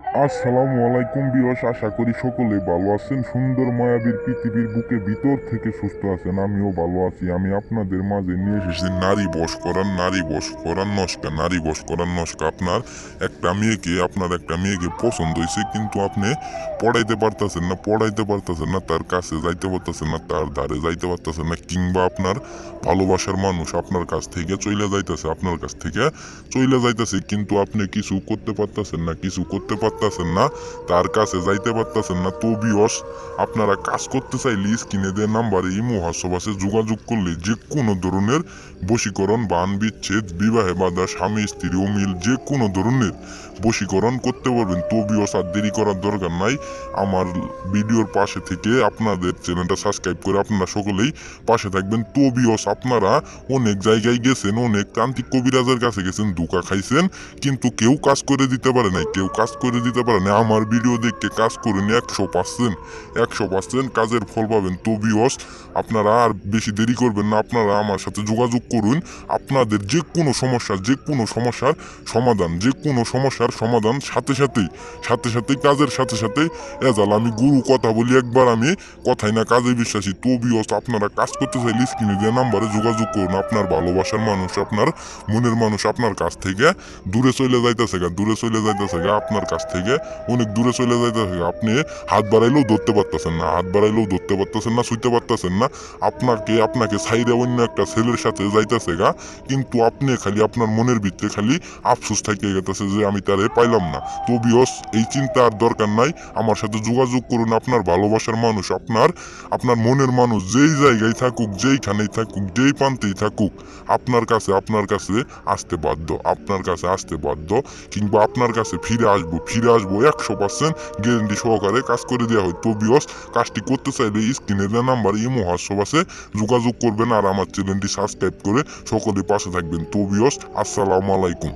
আসসালামু আলাইকুম বিয়স আশা করি সকলে ভালো আছেন। সুন্দর মায়াবীর পৃথিবীর বুকে ভিতর থেকে সুস্থ আছেন, আমিও ভালো আছি। আমি আপনাদের মাঝে নিয়ে এসেছি নারী বস করার, নারী বস করার নস্কা, নারী বস করার নস্কা। আপনার একটা মেয়েকে, আপনার একটা মেয়েকে পছন্দ হয়েছে কিন্তু আপনি পড়াইতে পারতেছেন না, পড়াইতে পারতেছেন না, তার কাছে যাইতে পারতেছেন না, তার ধারে যাইতে পারতেছেন না, কিংবা আপনার ভালোবাসার মানুষ আপনার কাছ থেকে চলে যাইতেছে, আপনার কাছ থেকে চলে যাইতেছে, কিন্তু আপনি কিছু করতে পারতেছেন না, কিছু করতে পারতেছেন না, তার কাছে যাইতে পারতেছেন না, তো বিয়স, আপনারা কাজ করতে চাইলে স্ক্রিনে দেওয়ার নাম্বারে ইমো হাসবাসে যোগাযোগ করলে যে কোনো ধরনের বশীকরণ, বান বিচ্ছেদ, বিবাহে বাধা, স্বামী, স্ত্রী, অমিল, যে কোনো ধরনের বশীকরণ করতে পারবেন। তো বিয়স, আর দেরি করার দরকার নাই। আমার ভিডিওর পাশে থেকে আপনাদের চ্যানেলটা সাবস্ক্রাইব করে আপনারা সকলেই পাশে থাকবেন। তো বিয়স, আপনারা অনেক জায়গায় গেছেন, অনেক তান্ত্রিক কবিরাজের কাছে গেছেন, ধোকা খাইছেন, কিন্তু কেউ কাজ করে দিতে পারে নাই, কেউ কাজ করে দিতে পারে না আমার ভিডিও দেখে কাজ করেন একশো পার্সেন্ট একশো পার্সেন্ট কাজের ফল পাবেন। তো বিয়স আপনারা আর বেশি দেরি করবেন না, আপনারা আমার সাথে যোগাযোগ করুন। আপনাদের যে কোনো সমস্যা যে কোনো সমস্যার সমাধান যে কোনো সমস্যার সমাধান সাথে সাথেই সাথে সাথেই, কাজের সাথে সাথে এজাল আমি গুরু কথা বলি, একবার আমি কথাই না কাজে বিশ্বাসী। তো বিয়স আপনারা কাজ করতে চাইলে স্ক্রিনে দেওয়া নাম্বারে যোগাযোগ করুন। আপনার ভালোবাসার মানুষ, আপনার মনের মানুষ আপনার কাছ থেকে দূরে চলে যাইতেছে গা, দূরে চলে যাইতেছে গা, আপনার কাছ থেকে অনেক দূরে চলে যাইতেছে। আপনি হাত বাড়াইলেও ধরতে পারতেছেন না, হাত বাড়াইলেও ধরতে পারতেছেন না, শুইতে পারতেছেন না। আপনাকে আপনাকে সাইডে অন্য একটা ছেলের সাথে যাইতেছে গা, কিন্তু আপনি খালি আপনার মনের ভিতরে খালি আফসোস থাকে গেতেছে যে আমি তারে পাইলাম না। তো বিয়স, এই চিন্তা আর দরকার নাই। আমার সাথে যোগাযোগ করুন, আপনার ভালোবাসার মানুষ, আপনার আপনার মনের মানুষ, যেই জায়গায় থাকুক, যেইখানেই থাকুক, যেই প্রান্তেই থাকুক, আপনার কাছে আপনার কাছে আসতে বাধ্য, আপনার কাছে আসতে বাধ্য, কিংবা আপনার কাছে ফিরে আসব ফিরে আসব। একশো পার্সেন্ট গ্যারেন্টি সহকারে কাজ করে দেওয়া হয়। তো বিয়স কাজটি করতে চাইলে স্ক্রিনে দেওয়া নাম্বার ইমো, হোয়াটসঅ্যাপ আছে। যোগাযোগ করবেন আর আমার চ্যানেলটি সাবস্ক্রাইব করে সকলে পাশে থাকবেন। তো বিয়স আসসালামু আলাইকুম।